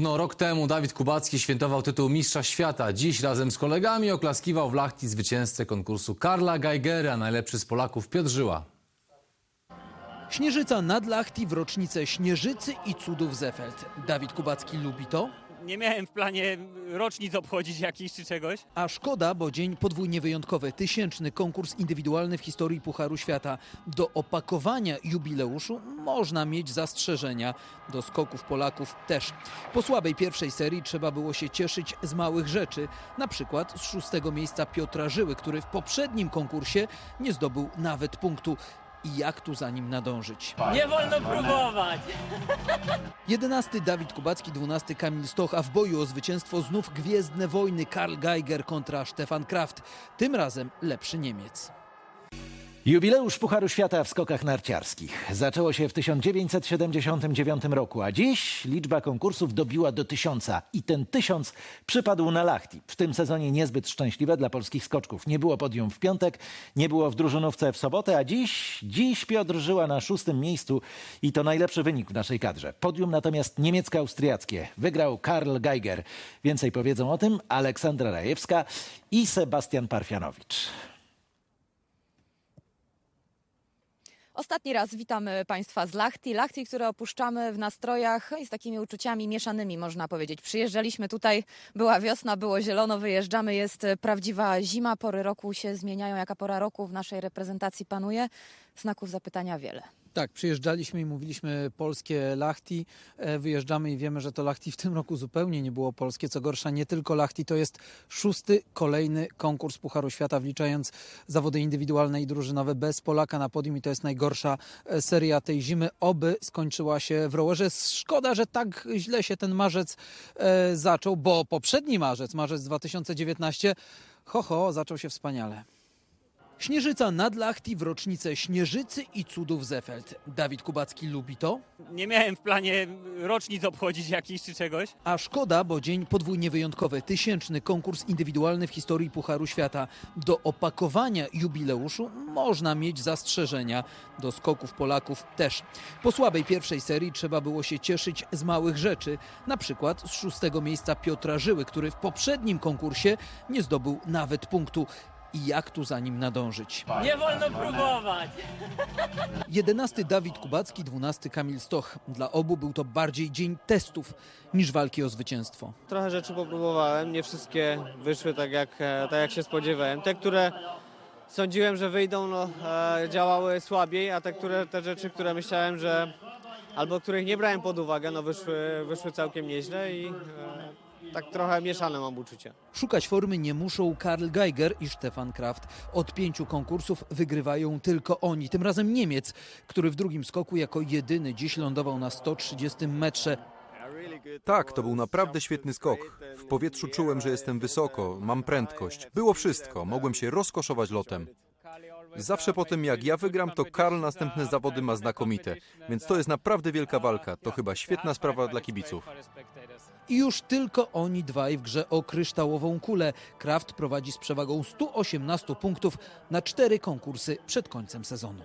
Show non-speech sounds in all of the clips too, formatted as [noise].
Równo rok temu Dawid Kubacki świętował tytuł Mistrza Świata. Dziś razem z kolegami oklaskiwał w Lachti zwycięzcę konkursu Karla Geigera, najlepszy z Polaków Piotr Żyła. Śnieżyca nad Lachti w rocznicę Śnieżycy i cudów Zefeld. Dawid Kubacki lubi to, Nie miałem w planie rocznic obchodzić jakiś czy czegoś. a szkoda, bo dzień podwójnie wyjątkowy. Tysięczny konkurs indywidualny w historii Pucharu Świata. Do opakowania jubileuszu można mieć zastrzeżenia. Do skoków Polaków też. Po słabej pierwszej serii trzeba było się cieszyć z małych rzeczy. Na przykład z szóstego miejsca Piotra Żyły, który w poprzednim konkursie nie zdobył nawet punktu. I jak tu za nim nadążyć? Nie wolno próbować. 11 Dawid Kubacki, 12 Kamil Stoch, a w boju o zwycięstwo znów gwiezdne wojny Karl Geiger kontra Stefan Kraft. Tym razem lepszy Niemiec. Jubileusz Pucharu Świata w skokach narciarskich. Zaczęło się w 1979 roku, a dziś liczba konkursów dobiła do tysiąca. I ten tysiąc przypadł na Lachti. W tym sezonie niezbyt szczęśliwe dla polskich skoczków. Nie było podium w piątek, nie było w drużynówce w sobotę, a dziś, dziś Piotr Żyła na szóstym miejscu i to najlepszy wynik w naszej kadrze. Podium natomiast niemiecko-austriackie. Wygrał Karl Geiger. Więcej powiedzą o tym Aleksandra Rajewska i Sebastian Parfianowicz. Ostatni raz witamy Państwa z Lachti. Lachti, które opuszczamy w nastrojach i z takimi uczuciami mieszanymi, można powiedzieć. Przyjeżdżaliśmy tutaj, była wiosna, było zielono, wyjeżdżamy, jest prawdziwa zima, pory roku się zmieniają. Jaka pora roku w naszej reprezentacji panuje? Znaków zapytania wiele. Tak, przyjeżdżaliśmy i mówiliśmy polskie Lachti. E, Wyjeżdżamy i wiemy, że to Lachti w tym roku zupełnie nie było polskie. Co gorsza, nie tylko Lachti, to jest szósty kolejny konkurs Pucharu Świata, wliczając zawody indywidualne i drużynowe bez Polaka na podium i to jest najgorsza e, seria tej zimy. Oby skończyła się w rowerze. Szkoda, że tak źle się ten marzec e, zaczął, bo poprzedni marzec, marzec 2019, ho, ho, zaczął się wspaniale. Śnieżyca nad Lachti w rocznicę Śnieżycy i cudów Zefeld. Dawid Kubacki lubi to, Nie miałem w planie rocznic obchodzić jakiś czy czegoś. a szkoda, bo dzień podwójnie wyjątkowy. Tysięczny konkurs indywidualny w historii Pucharu Świata. Do opakowania jubileuszu można mieć zastrzeżenia. Do skoków Polaków też. Po słabej pierwszej serii trzeba było się cieszyć z małych rzeczy. Na przykład z szóstego miejsca Piotra Żyły, który w poprzednim konkursie nie zdobył nawet punktu. I jak tu za nim nadążyć? Nie wolno próbować. 11 Dawid Kubacki, 12 Kamil Stoch. Dla obu był to bardziej dzień testów niż walki o zwycięstwo. Trochę rzeczy popróbowałem, nie wszystkie wyszły tak jak, e, tak jak się spodziewałem. Te, które sądziłem, że wyjdą, no, e, działały słabiej, a te, które, te rzeczy, które myślałem, że albo których nie brałem pod uwagę, no wyszły, wyszły całkiem nieźle i e, tak trochę mieszane mam uczucia. Szukać formy nie muszą Karl Geiger i Stefan Kraft. Od pięciu konkursów wygrywają tylko oni. Tym razem Niemiec, który w drugim skoku jako jedyny dziś lądował na 130 metrze. Tak, to był naprawdę świetny skok. W powietrzu czułem, że jestem wysoko, mam prędkość. Było wszystko, mogłem się rozkoszować lotem. Zawsze po tym, jak ja wygram, to Karl następne zawody ma znakomite. Więc to jest naprawdę wielka walka. To chyba świetna sprawa dla kibiców. I już tylko oni dwaj w grze o kryształową kulę. Kraft prowadzi z przewagą 118 punktów na cztery konkursy przed końcem sezonu.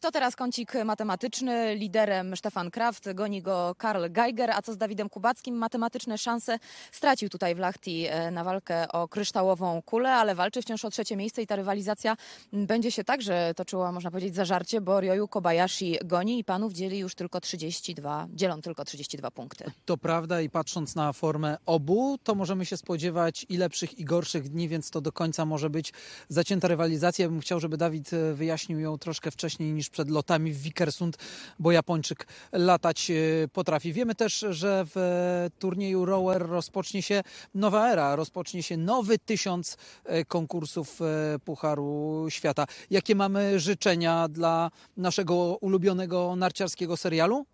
To teraz kącik matematyczny. Liderem Stefan Kraft, goni go Karl Geiger. A co z Dawidem Kubackim? Matematyczne szanse stracił tutaj w Lachti e, na walkę o kryształową kulę, ale walczy wciąż o trzecie miejsce i ta rywalizacja będzie się także toczyła, można powiedzieć, zażarcie, bo Ryoyu Kobayashi goni i panów dzieli już tylko 32, dzielą tylko 32 punkty. To prawda i patrząc na formę obu, to możemy się spodziewać i lepszych i gorszych dni, więc to do końca może być zacięta rywalizacja. Ja bym chciał, żeby Dawid e, wyjaśnił ją troszkę wcześniej niż przed lotami w Wikersund, bo Japończyk latać e, potrafi. Wiemy też, że w e, turnieju rower rozpocznie się nowa era, rozpocznie się nowy tysiąc e, konkursów Pucharu Świata. Jakie mamy życzenia dla naszego ulubionego narciarskiego serialu?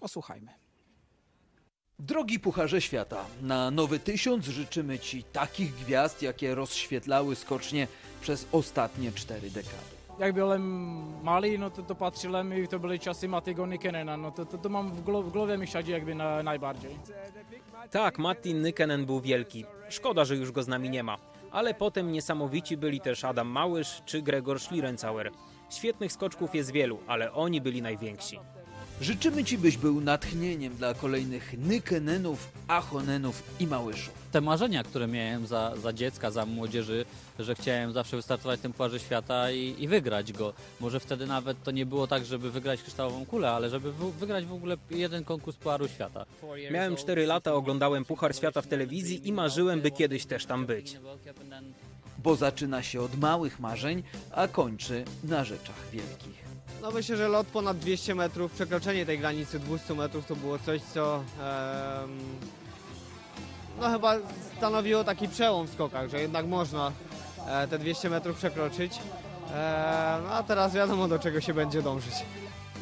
Posłuchajmy. Drogi Pucharze Świata, na nowy tysiąc życzymy Ci takich gwiazd, jakie rozświetlały skocznie przez ostatnie cztery dekady. Jak byłem malý, no to, to patřilo mi, to byly časy Matigo Nikenena, no to, to, to glo, v głowie mi siedzi jakby na, najbardziej. Tak, Matti Nykenen był wielki. Szkoda, że już go z nami nie ma. Ale potem niesamowici byli też Adam Małysz czy Gregor Schlierencauer. Świetnych skoczków jest wielu, ale oni byli najwięksi. Życzymy Ci, byś był natchnieniem dla kolejnych Nykenenów, Achonenów i Małyszów. te marzenia, które miałem za, za dziecka, za młodzieży, że chciałem zawsze wystartować w tym Pucharze Świata i, i wygrać go. Może wtedy nawet to nie było tak, żeby wygrać kryształową kulę, ale żeby w, wygrać w ogóle jeden konkurs Pucharu Świata. Miałem 4 lata, oglądałem Puchar Świata w telewizji i marzyłem, by kiedyś też tam być. Bo zaczyna się od małych marzeń, a kończy na rzeczach wielkich. No myślę, że lot ponad 200 metrów, przekroczenie tej granicy 200 metrów to było coś, co no chyba stanowiło taki przełom w skokach, że jednak można e, te 200 metrów przekroczyć. E, no a teraz wiadomo do czego się będzie dążyć.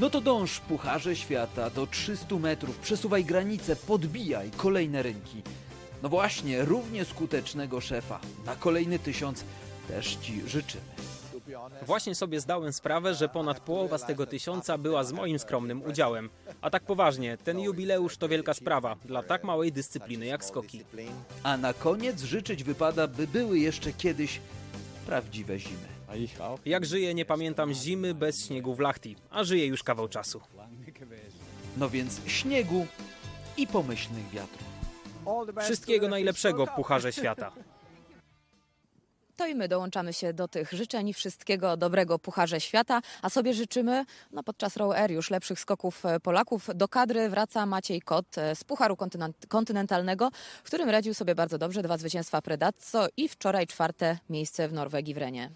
No to dąż Pucharze Świata do 300 metrów, przesuwaj granice, podbijaj kolejne rynki. No właśnie, równie skutecznego szefa. Na kolejny tysiąc też Ci życzymy. Właśnie sobie zdałem sprawę, że ponad połowa z tego tysiąca była z moim skromnym udziałem. A tak poważnie, ten jubileusz to wielka sprawa dla tak małej dyscypliny jak skoki. A na koniec życzyć wypada, by były jeszcze kiedyś prawdziwe zimy. Jak żyję, nie pamiętam zimy bez śniegu w Lahti, a żyję już kawał czasu. No więc śniegu i pomyślnych wiatrów. Wszystkiego najlepszego w Pucharze Świata. To i my dołączamy się do tych życzeń. Wszystkiego dobrego Pucharze Świata. A sobie życzymy no, podczas Row Air już lepszych skoków e, Polaków. Do kadry wraca Maciej Kot e, z Pucharu Kontynent- Kontynentalnego, w którym radził sobie bardzo dobrze. Dwa zwycięstwa Predazzo i wczoraj czwarte miejsce w Norwegii w Renie.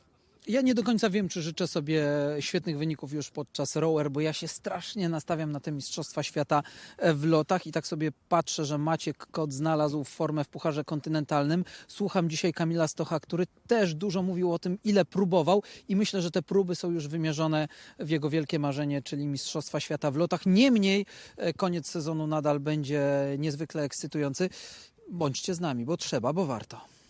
Ja nie do końca wiem, czy życzę sobie świetnych wyników już podczas rower, bo ja się strasznie nastawiam na te Mistrzostwa Świata e, w lotach i tak sobie patrzę, że Maciek Kot znalazł formę w Pucharze Kontynentalnym. Słucham dzisiaj Kamila Stocha, który też dużo mówił o tym, ile próbował i myślę, że te próby są już wymierzone w jego wielkie marzenie, czyli Mistrzostwa Świata w lotach. Niemniej e, koniec sezonu nadal będzie niezwykle ekscytujący. Bądźcie z nami, bo trzeba, bo warto.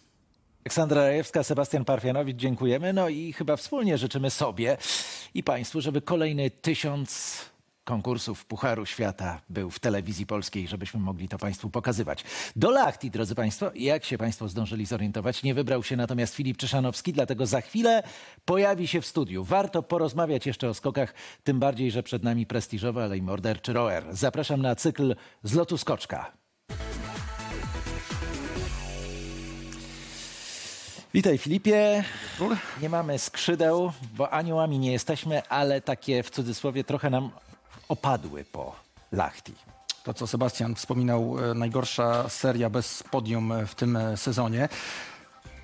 Aleksandra Rajewska, Sebastian Parfianowicz, dziękujemy. No i chyba wspólnie życzymy sobie i Państwu, żeby kolejny tysiąc konkursów Pucharu Świata był w telewizji polskiej, żebyśmy mogli to Państwu pokazywać. Do Lachti, drodzy Państwo, jak się Państwo zdążyli zorientować, nie wybrał się natomiast Filip Czyszanowski, dlatego za chwilę pojawi się w studiu. Warto porozmawiać jeszcze o skokach, tym bardziej, że przed nami prestiżowy, ale i morderczy rower. Zapraszam na cykl z lotu skoczka. Witaj Filipie. Nie mamy skrzydeł, bo aniołami nie jesteśmy, ale takie w cudzysłowie trochę nam opadły po Lachti. To, co Sebastian wspominał, e, najgorsza seria bez podium w tym e, sezonie.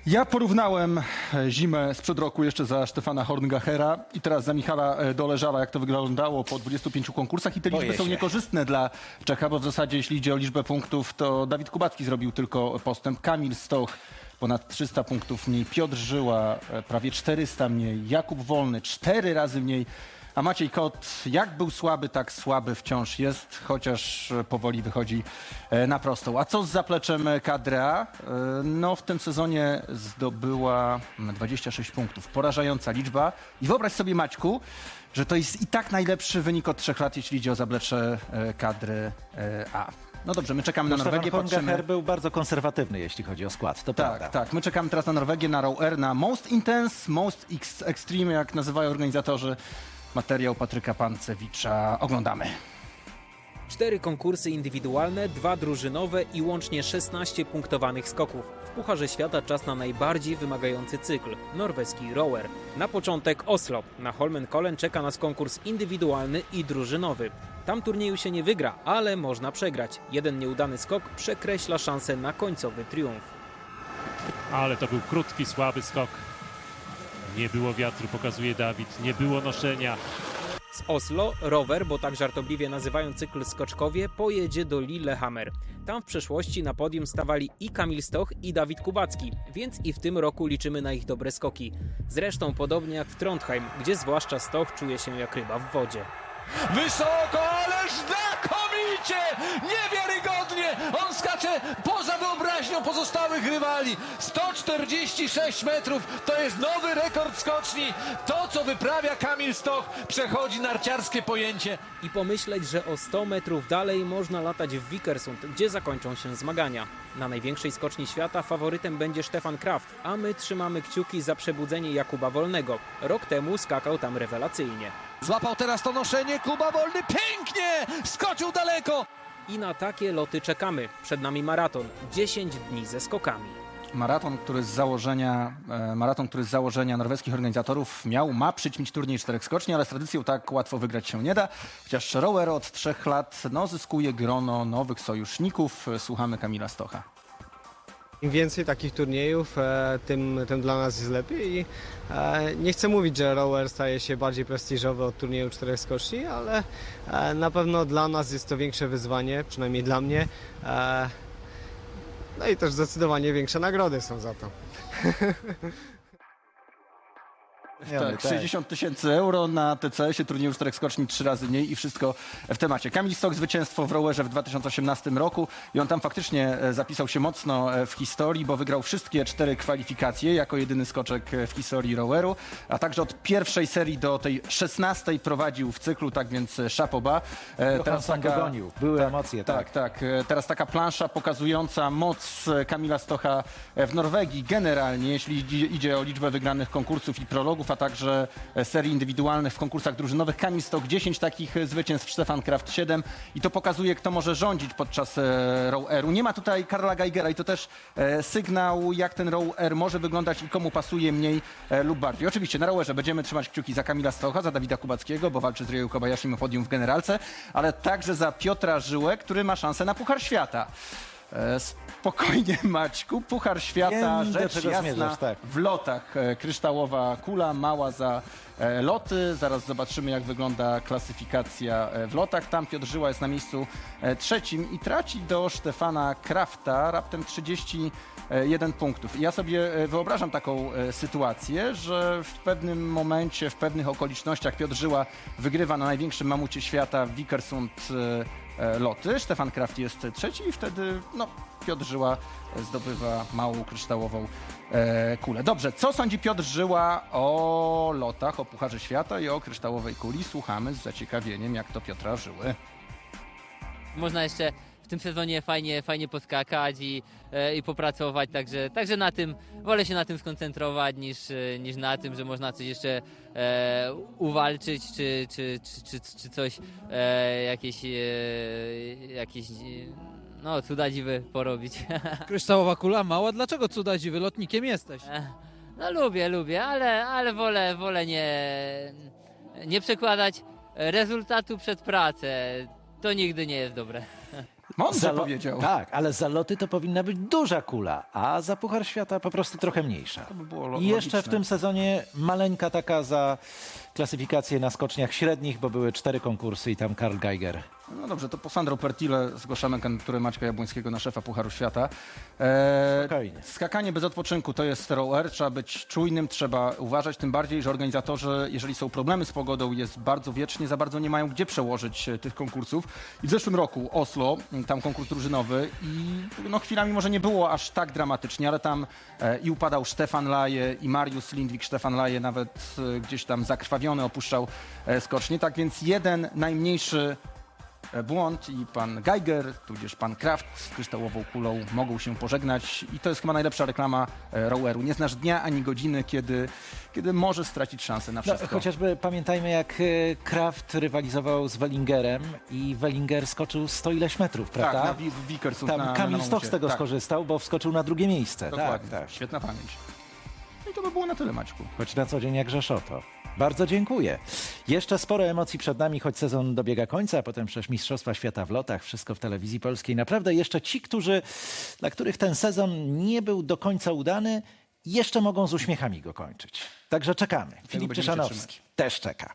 Ja porównałem e, zimę sprzed roku jeszcze za Stefana Horngachera i teraz za Michala e, Doleżala, jak to wyglądało po 25 konkursach i te Boję liczby są niekorzystne dla Czecha, bo w zasadzie jeśli idzie o liczbę punktów, to Dawid Kubacki zrobił tylko postęp, Kamil Stoch ponad 300 punktów mniej, Piotr Żyła e, prawie 400 mniej, Jakub Wolny cztery razy mniej, a Maciej Kot, jak był słaby, tak słaby wciąż jest, chociaż e, powoli wychodzi e, na prostą. A co z zapleczem kadra? No, w tym sezonie zdobyła mm, 26 punktów. Porażająca liczba. I wyobraź sobie, Maćku, że to jest i tak najlepszy wynik od trzech lat, jeśli idzie o zaplecze kadry A. No dobrze, my czekamy na Stefan Norwegię, patrzymy. Był bardzo konserwatywny, jeśli chodzi o skład, to prawda. Tak, tak. My czekamy teraz na Norwegię, na Row na Most Intense, Most X Extreme, jak nazywają organizatorzy. Materiał Patryka Pancewicza. Oglądamy. Cztery konkursy indywidualne, dwa drużynowe i łącznie 16 punktowanych skoków. W Pucharze Świata czas na najbardziej wymagający cykl norweski rower. Na początek Oslo. Na Holmenkollen czeka nas konkurs indywidualny i drużynowy. Tam turnieju się nie wygra, ale można przegrać. Jeden nieudany skok przekreśla szansę na końcowy triumf. Ale to był krótki, słaby skok. Nie było wiatru, pokazuje Dawid. Nie było noszenia. Z Oslo rower, bo tak żartobliwie nazywają cykl skoczkowie, pojedzie do Lillehammer. Tam w przeszłości na podium stawali i Kamil Stoch i Dawid Kubacki, więc i w tym roku liczymy na ich dobre skoki. Zresztą podobnie jak w Trondheim, gdzie zwłaszcza Stoch czuje się jak ryba w wodzie. Wysoko, ale znakomicie! Niewiarygodnie! On skacze poza wyobraźnią! pozostałych rywali. 146 metrów to jest nowy rekord skoczni. To, co wyprawia Kamil Stoch, przechodzi narciarskie pojęcie. I pomyśleć, że o 100 metrów dalej można latać w Vikersund, gdzie zakończą się zmagania. Na największej skoczni świata faworytem będzie Stefan Kraft, a my trzymamy kciuki za przebudzenie Jakuba Wolnego. Rok temu skakał tam rewelacyjnie. Złapał teraz to noszenie, Kuba Wolny pięknie, skoczył daleko. I na takie loty czekamy. Przed nami maraton, 10 dni ze skokami. Maraton, który z założenia, e, maraton, który z założenia norweskich organizatorów miał, ma przyćmić turniej czterech skoczni, ale z tradycją tak łatwo wygrać się nie da. Chociaż rower od trzech lat no, zyskuje grono nowych sojuszników. Słuchamy Kamila Stocha. Im więcej takich turniejów, e, tym, tym dla nas jest lepiej. I, e, nie chcę mówić, że rower staje się bardziej prestiżowy od turnieju czterech skoczni, ale e, na pewno dla nas jest to większe wyzwanie, przynajmniej dla mnie. No i też zdecydowanie większe nagrody są za to. [laughs] Tak, 60 tysięcy euro na TCS-ie turnieju czterech skoczni trzy razy mniej i wszystko w temacie. Kamil Stok zwycięstwo w rowerze w 2018 roku i on tam faktycznie e, zapisał się mocno e, w historii, bo wygrał wszystkie cztery kwalifikacje jako jedyny skoczek e, w historii roweru, a także od pierwszej serii do tej szesnastej prowadził w cyklu, tak więc szapoba. E, Johansson go gonił. Były emocje, tak. tak, tak. Teraz taka plansza pokazująca moc Kamila Stocha w Norwegii generalnie, jeśli idzie o liczbę wygranych konkursów i prologów, a także serii indywidualnych w konkursach drużynowych. Kamil Stok 10 takich zwycięstw, Stefan Kraft 7 i to pokazuje, kto może rządzić podczas e, Row. Nie ma tutaj Karla Geigera i to też e, sygnał, jak ten Row Air może wyglądać i komu pasuje mniej e, lub bardziej. Oczywiście na rowerze będziemy trzymać kciuki za Kamila Stocha, za Dawida Kubackiego, bo walczy z Ryoyu Kobayashim o podium w generalce, ale także za Piotra Żyłę, który ma szansę na Puchar Świata. E, Spokojnie, [laughs] Maćku. Puchar Świata, Wiem, do rzecz czego jasna, zmierzasz, tak. w lotach. E, Kryształowa kula, mała za e, loty. Zaraz zobaczymy, jak wygląda klasyfikacja e, w lotach. Tam Piotr Żyła jest na miejscu e, trzecim i traci do Stefana Krafta raptem 31 punktów. I ja sobie e, wyobrażam taką e, sytuację, że w pewnym momencie, w pewnych okolicznościach Piotr Żyła wygrywa na największym mamucie świata w Vikersund e, loty. Stefan Kraft jest trzeci i wtedy no, Piotr Żyła zdobywa małą kryształową e, kulę. Dobrze, co sądzi Piotr Żyła o lotach, o Pucharze Świata i o kryształowej kuli? Słuchamy z zaciekawieniem, jak to Piotra Żyły. Można jeszcze tym sezonie fajnie, fajnie poskakać i, e, i popracować, także, także na tym, wolę się na tym skoncentrować niż, e, niż na tym, że można coś jeszcze e, uwalczyć, czy, czy, czy, czy, czy coś, e, jakieś, e, jakieś, e, no cuda dziwy porobić. [laughs] Kryształowa kula mała, dlaczego cuda dziwy? Lotnikiem jesteś. No lubię, lubię, ale, ale wolę, wolę nie, nie przekładać rezultatu przed pracę. To nigdy nie jest dobre. Mądrze Zalo- powiedział. Tak, ale za loty to powinna być duża kula, a za Puchar Świata po prostu trochę mniejsza. To by było lo- I jeszcze w logiczne. tym sezonie maleńka taka za klasyfikację na skoczniach średnich, bo były cztery konkursy i tam Karl Geiger. No dobrze, to po Sandro Pertile zgłaszamy kandydaturę Maćka Jabłońskiego na szefa Pucharu Świata. E, Spokojnie. skakanie bez odpoczynku to jest rower, trzeba być czujnym, trzeba uważać, tym bardziej, że organizatorzy, jeżeli są problemy z pogodą, jest bardzo wiecznie, za bardzo nie mają gdzie przełożyć e, tych konkursów. I w zeszłym roku Oslo, tam konkurs drużynowy i no chwilami może nie było aż tak dramatycznie, ale tam e, i upadał Stefan Laje i Mariusz Lindwik. Stefan Laje nawet e, gdzieś tam zakrwawiony opuszczał e, skocznie. Tak więc jeden najmniejszy błąd i pan Geiger, tudzież pan Kraft z kryształową kulą mogą się pożegnać i to jest chyba najlepsza reklama e, roweru. Nie znasz dnia ani godziny, kiedy, kiedy możesz stracić szansę na No, wszystko. chociażby pamiętajmy, jak e, Kraft rywalizował z Wellingerem i Wellinger skoczył 100 ileś metrów, tak, prawda? na Wi- Wikersund, Tam na, Kamil na z tego tak, skorzystał, bo wskoczył na drugie miejsce. Dokładnie, Tak, tak. świetna pamięć. No i to by było na tyle, Maćku. Choć na co dzień jak Rzeszoto. Bardzo dziękuję. Jeszcze sporo emocji przed nami, choć sezon dobiega końca, a potem przecież Mistrzostwa Świata w lotach, wszystko w telewizji polskiej. Naprawdę jeszcze ci, którzy, dla których ten sezon nie był do końca udany, jeszcze mogą z uśmiechami go kończyć. Także czekamy. Filip Czyszanowski też czeka.